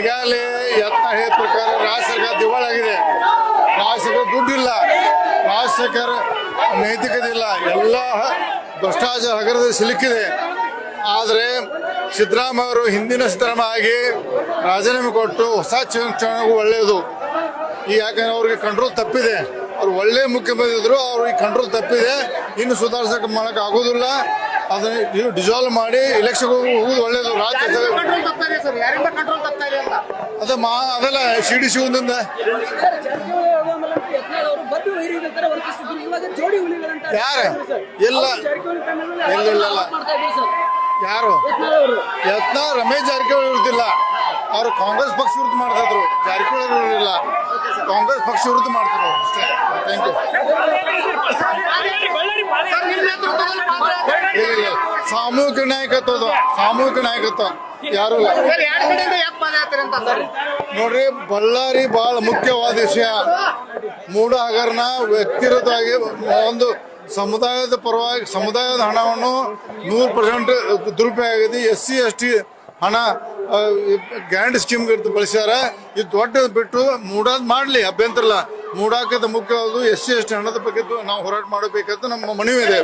ಈಗಾಗಲೇ ಯತ್ನ ಹೇಳಿದ ಪ್ರಕಾರ ರಾಜ್ಯ ಸರ್ಕಾರ ದಿವಾಳಾಗಿದೆ ರಾಜ್ಯ ಸರ್ಕಾರ ದುಡ್ಡಿಲ್ಲ. ರಾಜ್ಯ ಸರ್ಕಾರ ನೈತಿಕತೆ ಇಲ್ಲ ಎಲ್ಲ ಭ್ರಷ್ಟಾಚಾರ ಹಗರದಲ್ಲಿ ಸಿಲುಕಿದೆ. ಆದರೆ ಸಿದ್ದರಾಮಯ್ಯ ಅವರು ಹಿಂದಿನ ಸಿದ್ದರಾಮಯ್ಯ ಆಗಿ ರಾಜೀನಾಮೆ ಕೊಟ್ಟು ಹೊಸ ಚುನಾವಣೆಗೂ ಒಳ್ಳೆಯದು. ಈ ಯಾಕಂದ್ರೆ ಅವ್ರಿಗೆ ಕಂಟ್ರೋಲ್ ತಪ್ಪಿದೆ. ಅವ್ರು ಒಳ್ಳೆ ಮುಖ್ಯಮಂತ್ರಿ ಇದ್ರು ಅವ್ರಿಗೆ ಕಂಟ್ರೋಲ್ ತಪ್ಪಿದೆ. ಇನ್ನು ಸುಧಾರಿಸಕ್ಕೆ ಮಾಡಕ್ ಆಗೋದಿಲ್ಲ. ಅದನ್ನ ಡಿಸಾಲ್ವ್ ಮಾಡಿ ಎಲೆಕ್ಷನ್ ಹೋಗುದು ಒಳ್ಳೇದು ರಾಜ್ಯ ಅದ ಮಾ ಅದೆಲ್ಲ ಸಿ ಡಿ ಶಿವನಿಂದ ಯಾರು? ಇಲ್ಲ. ಇಲ್ಲ, ಇಲ್ಲ, ಯಾರು? ಯತ್ನ ರಮೇಶ್ ಜಾರಕಿಹೊಳಿ ಇರುತ್ತಿಲ್ಲ ಅವರು ಕಾಂಗ್ರೆಸ್ ಪಕ್ಷ ವಿರುದ್ಧ ಮಾಡ್ತಾ ಇದ್ರು. ಜಾರಕಿಹೊಳಿ ಇರಲಿಲ್ಲ ಕಾಂಗ್ರೆಸ್ ಪಕ್ಷ ವಿರುದ್ಧ ಮಾಡ್ತಾರೆ ಅಷ್ಟೇ. ಸಾಮೂಹಿಕ ನಾಯಕತ್ವ ಸಾಮೂಹಿಕ ನಾಯಕತ್ವ. ಯಾರು? ನೋಡ್ರಿ ಬಳ್ಳಾರಿ ಬಹಳ ಮುಖ್ಯವಾದ ವಿಷಯ. ಮೂಡ ಹಗರಣ ವ್ಯಕ್ತಿಗತವಾಗಿ ಒಂದು ಸಮುದಾಯದ ಪರವಾಗಿ ಸಮುದಾಯದ ಹಣವನ್ನು ನೂರು ಪರ್ಸೆಂಟ್ ದುರುಪಯೋಗ ಆಗಿದೆ. ಎಸ್ ಸಿ ಎಸ್ ಟಿ ಹಣ ಗ್ಯಾರಂಟಿ ಸ್ಕೀಮ್ ಬಳಸ್ಯಾರ. ಇದು ದೊಡ್ಡ ಬಿಟ್ಟು ಮೂಡಾದ್ ಮಾಡಲಿ ಅಭ್ಯಂತರಲ್ಲ. ಮೂಡಾಕದ ಮುಖ್ಯವಾದ ಎಸ್ ಸಿ ಎಸ್ ಟಿ ಹಣದ ಬಗ್ಗೆ ನಾವು ಹೋರಾಟ ಮಾಡಬೇಕಂತ ನಮ್ಮ ಮನವಿ ಇದೆ.